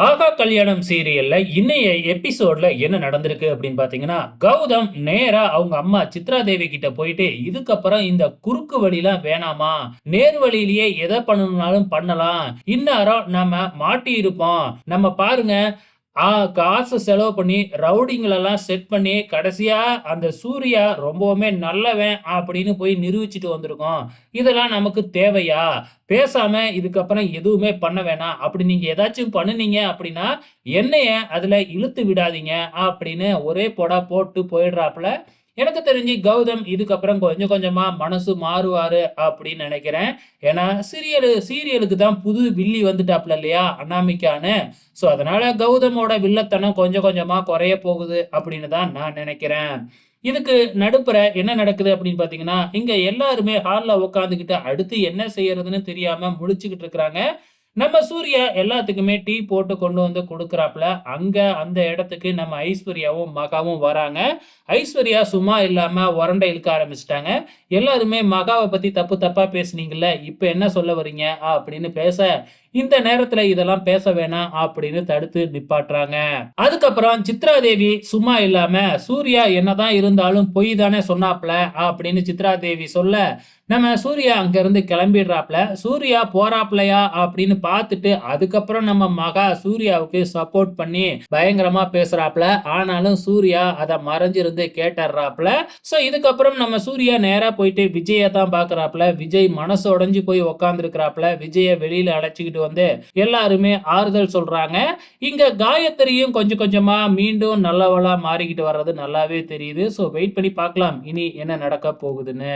ஆகா கல்யாணம் சீரியல்ல இன்னைய எபிசோட்ல என்ன நடந்திருக்கு அப்படின்னு பாத்தீங்கன்னா கௌதம் நேரா அவங்க அம்மா சித்ரா தேவி கிட்ட போயிட்டு இதுக்கப்புறம் இந்த குறுக்கு வழிலாம் வேணாமா? நேர் வழியிலேயே எதை பண்ணணும்னாலும் பண்ணலாம். இந்நேரம் நம்ம மாட்டி இருப்போம் நம்ம பாருங்க காசு செலவு பண்ணி ரவுடிங்களெல்லாம் செட் பண்ணி கடைசியாக அந்த சூர்யா ரொம்பவுமே நல்லவன் அப்படின்னு போய் நிரூபிச்சுட்டு வந்திருக்கோம். இதெல்லாம் நமக்கு தேவையா? பேசாமல் இதுக்கப்புறம் எதுவுமே பண்ண வேணாம். அப்படி நீங்கள் ஏதாச்சும் பண்ணுனீங்க அப்படின்னா என்னைய அதில் இழுத்து விடாதீங்க அப்படின்னு ஒரே போடா போட்டு போயிடுறாப்புல எனக்கு தெரிஞ்சு கௌதம் இதுக்கப்புறம் கொஞ்சம் கொஞ்சமாக மனசு மாறுவார் அப்படின்னு நினைக்கிறேன். ஏன்னா சீரியலு சீரியலுக்கு தான் புது வில்லி வந்துட்டாப்ல இல்லையா அண்ணாமிக்கான்னு ஸோ அதனால் கௌதமோட வில்லத்தனம் கொஞ்சம் கொஞ்சமாக குறைய போகுது அப்படின்னு தான் நான் நினைக்கிறேன். இதுக்கு நடுப்புற என்ன நடக்குது அப்படின்னு பார்த்தீங்கன்னா இங்கே எல்லாருமே ஹாலில் உட்காந்துக்கிட்டு அடுத்து என்ன செய்யறதுன்னு தெரியாமல் முழிச்சுக்கிட்டு இருக்கிறாங்க. நம்ம சூர்யா எல்லாத்துக்குமே டீ போட்டு கொண்டு வந்து கொடுக்குறாப்புல. அங்க அந்த இடத்துக்கு நம்ம ஐஸ்வர்யாவும் மகாவும் வராங்க. ஐஸ்வர்யா சும்மா இல்லாம உரண்டை இழுக்க ஆரம்பிச்சிட்டாங்க. எல்லாருமே மகாவை பத்தி தப்பு தப்பா பேசுனீங்கல்ல இப்ப என்ன சொல்ல வரீங்க அப்படின்னு பேச இந்த நேரத்துல இதெல்லாம் பேச வேணாம் அப்படின்னு தடுத்து நிப்பாட்டுறாங்க. அதுக்கப்புறம் சித்ரா தேவி சும்மா இல்லாம சூர்யா என்னதான் இருந்தாலும் பொய் தானே சொன்னாப்ல? அப்படின்னு சித்ரா தேவி சொல்ல நம்ம சூர்யா அங்க இருந்து கிளம்பிடுறாப்ல. சூர்யா போறாப்லையா? அப்படின்னு பார்த்துட்டு அதுக்கப்புறம் நம்ம மகா சூர்யாவுக்கு சப்போர்ட் பண்ணி பயங்கரமா பேசுறாப்ல. ஆனாலும் சூர்யா அதை மறைஞ்சிருந்து கேட்டுறாப்ல சோ இதுக்கப்புறம் நம்ம சூர்யா நேரா போயிட்டு விஜயை தான் பார்க்குறாப்ல. விஜய் மனசு உடைஞ்சு போய் உக்காந்துருக்கிறாப்ல. விஜயை வெளியில அழைச்சிக்கிட்டு வந்து எல்லாருமே ஆறுதல் சொல்றாங்க. இங்க காயத்ரியும் கொஞ்சம் கொஞ்சமா மீண்டும் நல்லவளா மாறிக்கிட்டு வர்றது நல்லாவே தெரியுது. ஸோ வெயிட் பண்ணி பார்க்கலாம். இனி என்ன நடக்க போகுதுன்னு.